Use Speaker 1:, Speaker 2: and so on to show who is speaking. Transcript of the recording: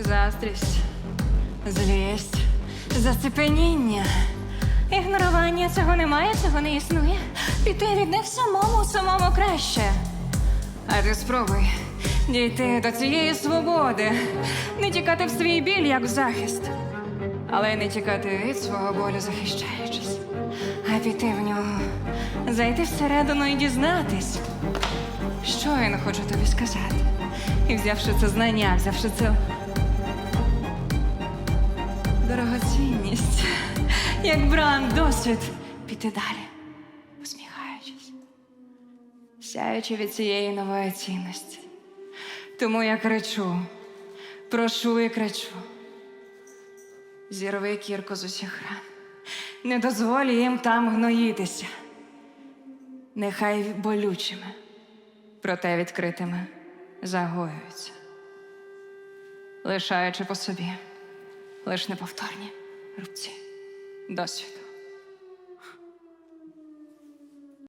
Speaker 1: Застрість, злість, зацепеніння. Ігнорування цього немає, цього не існує. Піти від них самому, самому краще. А ти спробуй дійти до цієї свободи, не тікати в свій біль, як в захист, але не тікати від свого болю, захищаючись, а піти в нього, зайти всередину і дізнатись, що він хоче тобі сказати. І взявши це знання, взявши це дорогоцінність, як бран, досвід, піти далі, усміхаючись, сяючи від цієї нової цінності. Тому я кричу, прошу і кричу. Зірви кірку з усіх ран. Не дозволь їм там гноїтися. Нехай болючими, проте відкритими загоюються, лишаючи по собі лиш неповторні рубці досвіду.